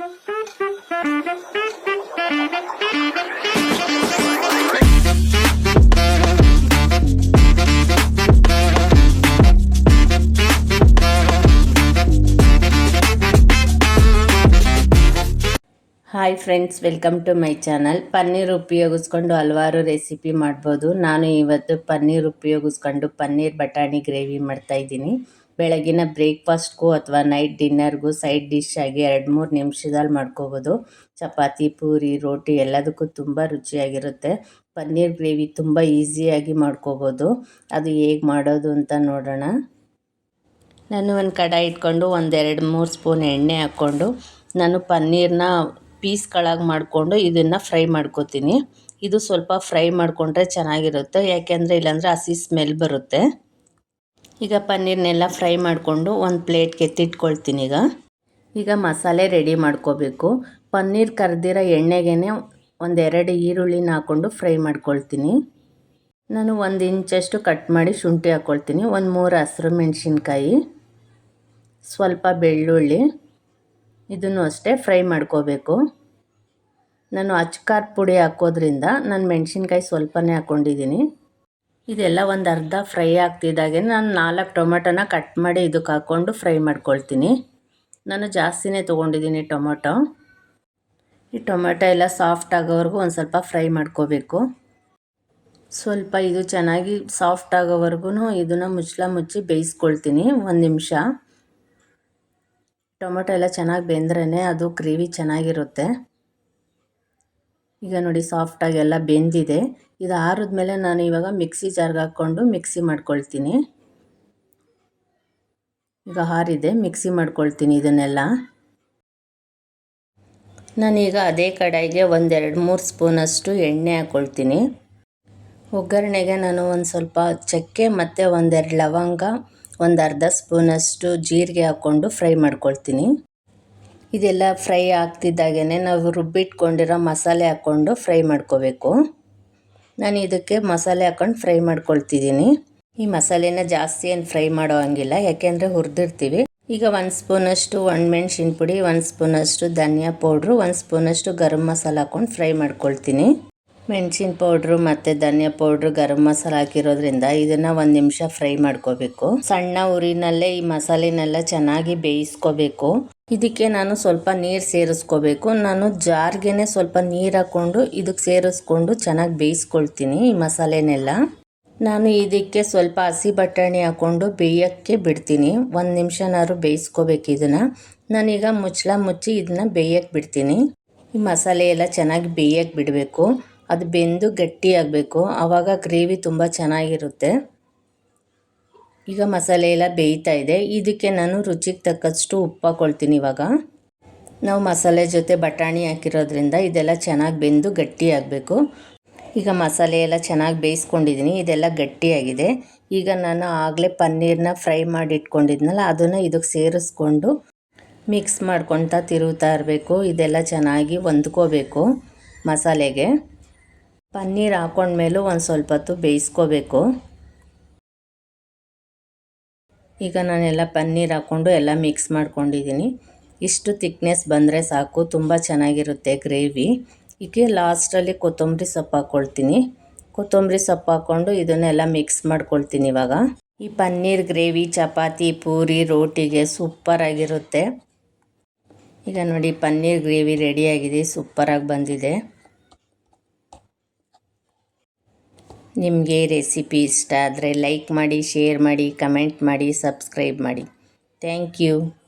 Hi friends welcome to my channel paneer ಉಪಯೋಗಿಸ್ಕೊಂಡು ಹಲವಾರು recipe ಮಾಡ್ಬೋದು ನಾನು ಇವತ್ತು ಪನ್ನೀರ್ ಉಪಯೋಗಿಸ್ಕೊಂಡು ಪನ್ನೀರ್ ಬಟಾಣಿ ಗ್ರೇವಿ ಮಾಡ್ತಾಯಿದ್ದೀನಿ ಬೆಳಗಿನ ಬ್ರೇಕ್ಫಾಸ್ಟ್ಗೂ ಅಥವಾ ನೈಟ್ ಡಿನ್ನರ್ಗೂ ಸೈಡ್ ಡಿಶ್ ಆಗಿ ಎರಡು ಮೂರು ನಿಮಿಷದಲ್ಲಿ ಮಾಡ್ಕೋಬೋದು. ಚಪಾತಿ, ಪೂರಿ, ರೋಟಿ ಎಲ್ಲದಕ್ಕೂ ತುಂಬ ರುಚಿಯಾಗಿರುತ್ತೆ. ಪನ್ನೀರ್ ಗ್ರೇವಿ ತುಂಬ ಈಸಿಯಾಗಿ ಮಾಡ್ಕೋಬೋದು. ಅದು ಹೇಗೆ ಮಾಡೋದು ಅಂತ ನೋಡೋಣ. ನಾನು ಒಂದು ಕಡಾಯಿ ಇಟ್ಕೊಂಡು ಒಂದೆರಡು ಮೂರು ಸ್ಪೂನ್ ಎಣ್ಣೆ ಹಾಕ್ಕೊಂಡು ನಾನು ಪನ್ನೀರ್ನ ಪೀಸ್ಗಳಾಗಿ ಮಾಡಿಕೊಂಡು ಇದನ್ನು ಫ್ರೈ ಮಾಡ್ಕೋತೀನಿ. ಇದು ಸ್ವಲ್ಪ ಫ್ರೈ ಮಾಡಿಕೊಂಡ್ರೆ ಚೆನ್ನಾಗಿರುತ್ತೆ. ಯಾಕೆಂದರೆ ಇಲ್ಲಾಂದರೆ ಹಸಿ ಸ್ಮೆಲ್ ಬರುತ್ತೆ. ಈಗ ಪನ್ನೀರ್ನೆಲ್ಲ ಫ್ರೈ ಮಾಡಿಕೊಂಡು ಒಂದು ಪ್ಲೇಟ್ಗೆ ಎತ್ತಿಟ್ಕೊಳ್ತೀನಿ ಈಗ. ಈಗ ಮಸಾಲೆ ರೆಡಿ ಮಾಡ್ಕೋಬೇಕು. ಪನ್ನೀರ್ ಕರೆದಿರೋ ಎಣ್ಣೆಗೆ ಒಂದೆರಡು ಈರುಳ್ಳಿನ ಹಾಕ್ಕೊಂಡು ಫ್ರೈ ಮಾಡ್ಕೊಳ್ತೀನಿ. ನಾನು ಒಂದು ಇಂಚಷ್ಟು ಕಟ್ ಮಾಡಿ ಶುಂಠಿ ಹಾಕ್ಕೊಳ್ತೀನಿ ಒಂದು ಮೂರು ಹಸಿರು ಮೆಣಸಿನ್ಕಾಯಿ, ಸ್ವಲ್ಪ ಬೆಳ್ಳುಳ್ಳಿ, ಇದನ್ನು ಅಷ್ಟೇ ಫ್ರೈ ಮಾಡ್ಕೋಬೇಕು. ನಾನು ಅಚ್ಕಾರ್ ಪುಡಿ ಹಾಕೋದ್ರಿಂದ ನಾನು ಮೆಣಸಿನ್ಕಾಯಿ ಸ್ವಲ್ಪನೇ ಹಾಕ್ಕೊಂಡಿದ್ದೀನಿ ಇದೆಲ್ಲ ಒಂದು ಅರ್ಧ ಫ್ರೈ ಆಗ್ತಿದ್ದಾಗೆ ನಾನು ನಾಲ್ಕು ಟೊಮೆಟೊನ ಕಟ್ ಮಾಡಿ ಇದಕ್ಕೆ ಹಾಕ್ಕೊಂಡು ಫ್ರೈ ಮಾಡ್ಕೊಳ್ತೀನಿ. ನಾನು ಜಾಸ್ತಿನೇ ತೊಗೊಂಡಿದ್ದೀನಿ ಟೊಮೊಟೊ. ಈ ಟೊಮೆಟೊ ಎಲ್ಲ ಸಾಫ್ಟ್ ಆಗೋವರೆಗೂ ಒಂದು ಸ್ವಲ್ಪ ಫ್ರೈ ಮಾಡ್ಕೋಬೇಕು. ಸ್ವಲ್ಪ ಇದು ಚೆನ್ನಾಗಿ ಸಾಫ್ಟ್ ಆಗೋವರೆಗೂ ಇದನ್ನು ಮುಚ್ಚಲ ಮುಚ್ಚಿ ಬೇಯಿಸ್ಕೊಳ್ತೀನಿ ಒಂದು ನಿಮಿಷ. ಟೊಮೆಟೊ ಎಲ್ಲ ಚೆನ್ನಾಗಿ ಬೆಂದ್ರೇ ಅದು ಗ್ರೇವಿ ಚೆನ್ನಾಗಿರುತ್ತೆ. ಈಗ ನೋಡಿ ಸಾಫ್ಟಾಗಿ ಎಲ್ಲ ಬೆಂದಿದೆ. ಇದು ಆರಿದ್ಮೇಲೆ ನಾನು ಇವಾಗ ಮಿಕ್ಸಿ ಜಾರ್ಗೆ ಹಾಕ್ಕೊಂಡು ಮಿಕ್ಸಿ ಮಾಡ್ಕೊಳ್ತೀನಿ. ಈಗ ಹಾರಿದೆ ಮಿಕ್ಸಿ ಮಾಡ್ಕೊಳ್ತೀನಿ ಇದನ್ನೆಲ್ಲ. ನಾನೀಗ ಅದೇ ಕಡಾಯಿಗೆ ಒಂದೆರಡು, ಮೂರು ಸ್ಪೂನಷ್ಟು ಎಣ್ಣೆ ಹಾಕ್ಕೊಳ್ತೀನಿ ಒಗ್ಗರಣೆಗೆ ನಾನು ಒಂದು ಸ್ವಲ್ಪ ಚಕ್ಕೆ ಮತ್ತು ಒಂದೆರಡು ಲವಂಗ ಒಂದು ಅರ್ಧ ಸ್ಪೂನಷ್ಟು ಜೀರಿಗೆ ಹಾಕ್ಕೊಂಡು ಫ್ರೈ ಮಾಡ್ಕೊಳ್ತೀನಿ. ಇದೆಲ್ಲ ಫ್ರೈ ಆಗ್ತಿದ್ದಾಗೇ ನಾವು ರುಬ್ಬಿಟ್ಕೊಂಡಿರೋ ಮಸಾಲೆ ಹಾಕ್ಕೊಂಡು ಫ್ರೈ ಮಾಡ್ಕೋಬೇಕು. ನಾನು ಇದಕ್ಕೆ ಮಸಾಲೆ ಹಾಕ್ಕೊಂಡು ಫ್ರೈ ಮಾಡ್ಕೊಳ್ತಿದ್ದೀನಿ. ಈ ಮಸಾಲೆನ ಜಾಸ್ತಿ ಏನು ಫ್ರೈ ಮಾಡೋ ಹಂಗಿಲ್ಲ, ಯಾಕೆಂದರೆ ಹುರಿದಿರ್ತೀವಿ. ಈಗ ಒಂದು ಸ್ಪೂನಷ್ಟು ಒಣಮೆಣ್ಸಿನ ಪುಡಿ ಒಂದು ಸ್ಪೂನಷ್ಟು ಧನಿಯಾ ಪೌಡ್ರು, ಒಂದು ಸ್ಪೂನಷ್ಟು ಗರಂ ಮಸಾಲ ಹಾಕ್ಕೊಂಡು ಫ್ರೈ ಮಾಡ್ಕೊಳ್ತೀನಿ. ಮೆಣಸಿನ ಪೌಡ್ರು ಮತ್ತು ಧನಿಯಾ ಪೌಡ್ರು, ಗರಂ ಮಸಾಲ ಹಾಕಿರೋದ್ರಿಂದ ಇದನ್ನು ಒಂದು ನಿಮಿಷ ಫ್ರೈ ಮಾಡ್ಕೋಬೇಕು. ಸಣ್ಣ ಉರಿನಲ್ಲೇ ಈ ಮಸಾಲೆನೆಲ್ಲ ಚೆನ್ನಾಗಿ ಬೇಯಿಸ್ಕೋಬೇಕು. ಇದಕ್ಕೆ ನಾನು ಸ್ವಲ್ಪ ನೀರು ಸೇರಿಸ್ಕೋಬೇಕು. ನಾನು ಜಾರ್ಗೆನೆ ಸ್ವಲ್ಪ ನೀರು ಹಾಕ್ಕೊಂಡು ಇದಕ್ಕೆ ಸೇರಿಸ್ಕೊಂಡು ಚೆನ್ನಾಗಿ ಬೇಯಿಸ್ಕೊಳ್ತೀನಿ ಈ ಮಸಾಲೆನೆಲ್ಲ. ನಾನು ಇದಕ್ಕೆ ಸ್ವಲ್ಪ ಹಸಿ ಬಟಾಣಿ ಹಾಕ್ಕೊಂಡು ಬೇಯೋಕ್ಕೆ ಬಿಡ್ತೀನಿ. ಒಂದು ನಿಮಿಷನಾದ್ರು ಬೇಯಿಸ್ಕೋಬೇಕು ಇದನ್ನು. ನಾನೀಗ ಮುಚ್ಚಳ ಮುಚ್ಚಿ ಇದನ್ನ ಬೇಯಕ್ಕೆ ಬಿಡ್ತೀನಿ. ಈ ಮಸಾಲೆ ಎಲ್ಲ ಚೆನ್ನಾಗಿ ಬೇಯಕ್ಕೆ ಬಿಡಬೇಕು. ಅದು ಬೆಂದು ಗಟ್ಟಿಯಾಗಬೇಕು. ಆವಾಗ ಗ್ರೇವಿ ತುಂಬ ಚೆನ್ನಾಗಿರುತ್ತೆ. ಈಗ ಮಸಾಲೆ ಎಲ್ಲ ಬೇಯ್ತಾ ಇದೆ. ಇದಕ್ಕೆ ನಾನು ರುಚಿಗೆ ತಕ್ಕಷ್ಟು ಉಪ್ಪು ಹಾಕ್ಕೊಳ್ತೀನಿ ಇವಾಗ. ನಾವು ಮಸಾಲೆ ಜೊತೆ ಬಟಾಣಿ ಹಾಕಿರೋದ್ರಿಂದ ಇದೆಲ್ಲ ಚೆನ್ನಾಗಿ ಬೆಂದು ಗಟ್ಟಿಯಾಗಬೇಕು. ಈಗ ಮಸಾಲೆ ಎಲ್ಲ ಚೆನ್ನಾಗಿ ಬೇಯಿಸ್ಕೊಂಡಿದ್ದೀನಿ. ಇದೆಲ್ಲ ಗಟ್ಟಿಯಾಗಿದೆ. ಈಗ ನಾನು ಆಗಲೇ ಪನ್ನೀರನ್ನ ಫ್ರೈ ಮಾಡಿ ಇಟ್ಕೊಂಡಿದ್ನಲ್ಲ ಅದನ್ನು ಇದಕ್ಕೆ ಸೇರಿಸ್ಕೊಂಡು ಮಿಕ್ಸ್ ಮಾಡ್ಕೊತಾ ತಿರುಗ್ತಾ ಇರಬೇಕು. ಇದೆಲ್ಲ ಚೆನ್ನಾಗಿ ಹೊಂದ್ಕೋಬೇಕು ಮಸಾಲೆಗೆ. ಪನ್ನೀರ್ ಹಾಕೊಂಡ್ಮೇಲೂ ಒಂದು ಸ್ವಲ್ಪ ಹೊತ್ತು ಬೇಯಿಸ್ಕೋಬೇಕು. ಈಗ ನಾನೆಲ್ಲ ಪನ್ನೀರ್ ಹಾಕ್ಕೊಂಡು ಎಲ್ಲ ಮಿಕ್ಸ್ ಮಾಡ್ಕೊಂಡಿದ್ದೀನಿ. ಇಷ್ಟು ತಿಕ್ನೆಸ್ ಬಂದರೆ ಸಾಕು, ತುಂಬ ಚೆನ್ನಾಗಿರುತ್ತೆ ಗ್ರೇವಿ. ಈಗ ಲಾಸ್ಟಲ್ಲಿ ಕೊತ್ತಂಬರಿ ಸೊಪ್ಪು ಹಾಕ್ಕೊಳ್ತೀನಿ ಕೊತ್ತಂಬರಿ ಸೊಪ್ಪು ಹಾಕ್ಕೊಂಡು ಇದನ್ನೆಲ್ಲ ಮಿಕ್ಸ್ ಮಾಡ್ಕೊಳ್ತೀನಿ ಇವಾಗ. ಈ ಪನ್ನೀರ್ ಗ್ರೇವಿ, ಚಪಾತಿ, ಪೂರಿ, ರೋಟಿಗೆ ಸೂಪರಾಗಿರುತ್ತೆ ಈಗ ನೋಡಿ, ಪನ್ನೀರ್ ಗ್ರೇವಿ ರೆಡಿಯಾಗಿದೆ ಸೂಪರಾಗಿ ಬಂದಿದೆ. ನಿಮಗೆ ರೆಸಿಪಿ ಇಷ್ಟ ಆದರೆ ಲೈಕ್ ಮಾಡಿ ಶೇರ್ ಮಾಡಿ ಕಮೆಂಟ್ ಮಾಡಿ ಸಬ್ಸ್ಕ್ರೈಬ್ ಮಾಡಿ. Thank you.